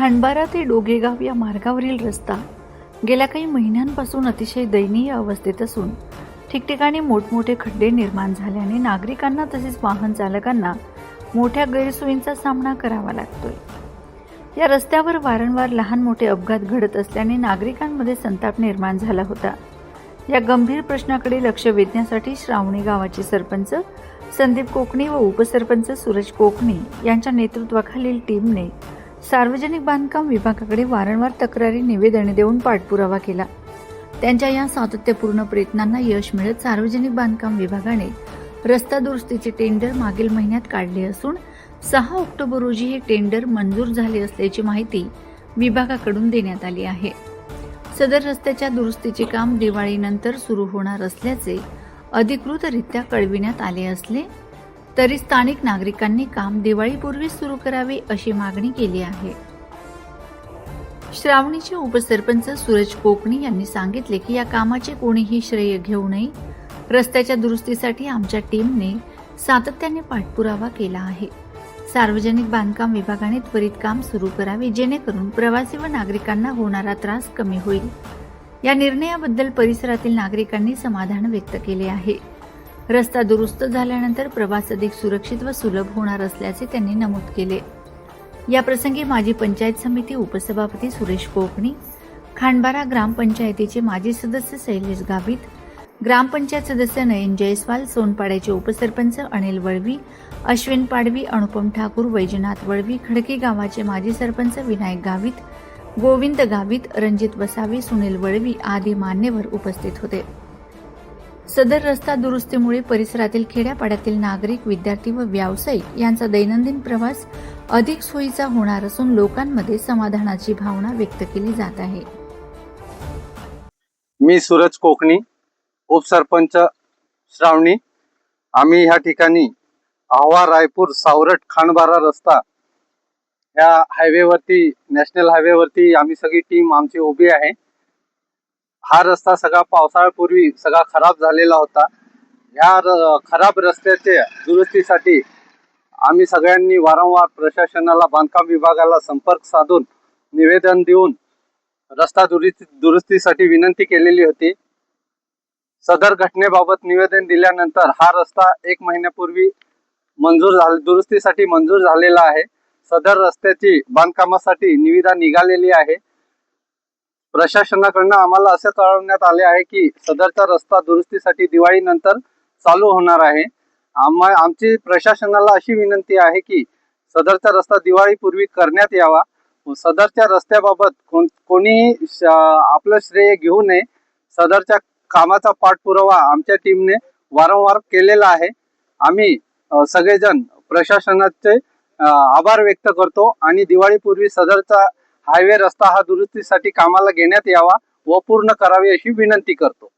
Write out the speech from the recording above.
खांडबारा ते डोगेगाव या मार्गावरील रस्ता गेल्या काही महिन्यांपासून अतिशय दयनीय अवस्थेत असून ठिकठिकाणी मोठमोठे खड्डे निर्माण झाल्याने नागरिकांना तसेच वाहन चालकांना मोठ्या गैरसोयींचा सामना करावा लागतोय. या रस्त्यावर वारंवार लहान मोठे अपघात घडत असल्याने नागरिकांमध्ये संताप निर्माण झाला होता. या गंभीर प्रश्नाकडे लक्ष वेधण्यासाठी श्रावणी गावाचे सरपंच संदीप कोकणी व उपसरपंच सूरज कोकणी यांच्या नेतृत्वाखालील टीमने सार्वजनिक बांधकाम विभागाकडे वारंवार तक्रारी निवेदने देऊन पाठपुरावा केला. त्यांच्या या सातत्यपूर्ण प्रयत्नांना यश मिळत सार्वजनिक बांधकाम विभागाने रस्ता दुरुस्तीचे टेंडर मागील महिन्यात काढले असून सहा ऑक्टोबर रोजी हे टेंडर मंजूर झाले असल्याची माहिती विभागाकडून देण्यात आली आहे. सदर रस्त्याच्या दुरुस्तीचे काम दिवाळीनंतर सुरू होणार असल्याचे अधिकृतरित्या कळविण्यात आले असले तरी स्थानिक नागरिकांनी काम दिवाळीपूर्वीच सुरू करावे अशी मागणी केली आहे. श्रावणीचे उपसरपंच सूरज कोकणी यांनी सांगितले की या कामाचे कोणीही श्रेय घेऊ नये. रस्त्याच्या दुरुस्तीसाठी आमच्या टीमने सातत्याने पाठपुरावा केला आहे. सार्वजनिक बांधकाम विभागाने त्वरित काम सुरू करावे जेणेकरून प्रवासी व नागरिकांना होणारा त्रास कमी होईल. या निर्णयाबद्दल परिसरातील नागरिकांनी समाधान व्यक्त केले आहे. रस्ता दुरुस्त झाल्यानंतर प्रवास अधिक सुरक्षित व सुलभ होणार असल्याचे त्यांनी नमूद केले. याप्रसंगी माजी पंचायत समिती उपसभापती सुरेश कोकणी खांडबारा ग्रामपंचायतीचे माजी सदस्य शैलेश गावित ग्रामपंचायत सदस्य नयन जयस्वाल सोनपाड्याचे उपसरपंच अनिल वळवी अश्विन पाडवी अनुपम ठाकूर वैजनाथ वळवी खडकी गावाचे माजी सरपंच विनायक गावित गोविंद गावित रणजित वसावी सुनील वळवी आदी मान्यवर उपस्थित होते. सदर रस्ता दुरुस्तीमुळे परिसरातील खेड्यापाड्यातील नागरिक विद्यार्थी व व्यावसायिक यांचा दैनंदिन प्रवास अधिक सोयीचा होणार असून लोकांमध्ये समाधानाची भावना व्यक्त केली जात आहे. मी सूरज कोकणी उपसरपंच श्रावणी. आम्ही ह्या ठिकाणी आव्हा रायपूर सावरट खांडबारा रस्ता ह्या हायवेवरती नॅशनल हायवेवरती आम्ही सगळी टीम आमची उभी आहे. हा रस्ता सगळा पावसाळ्यापूर्वी सगळा खराब झालेला होता. ह्या र- खराब रस्त्याच्या दुरुस्तीसाठी आम्ही सगळ्यांनी वारंवार प्रशासनाला बांधकाम विभागाला संपर्क साधून निवेदन देऊन रस्ता दुरुस्ती दुरुस्तीसाठी विनंती केलेली होती. सदर घटनेबाबत निवेदन दिल्यानंतर हा रस्ता एक महिन्यापूर्वी मंजूर झाला दुरुस्तीसाठी मंजूर झालेला आहे. सदर रस्त्याची बांधकामासाठी निविदा निघालेली आहे. प्रशासनाकडनं आम्हाला असं कळवण्यात आले आहे की सदरचा रस्ता दुरुस्तीसाठी दिवाळीनंतर चालू होणार आहे. आम्हा आमची प्रशासनाला अशी विनंती आहे की सदरचा रस्ता दिवाळीपूर्वी करण्यात यावा. सदरच्या रस्त्याबाबत कोण कोणीही श- आपलं श्रेय घेऊ नये. सदरच्या कामाचा पाठपुरावा आमच्या टीमने वारंवार केलेला आहे. आम्ही सगळेजण प्रशासनाचे आभार व्यक्त करतो आणि दिवाळीपूर्वी सदरचा हायवे रस्ता हा दुरुस्तीसाठी कामाला घेण्यात यावा व पूर्ण करावे अशी विनंती करतो.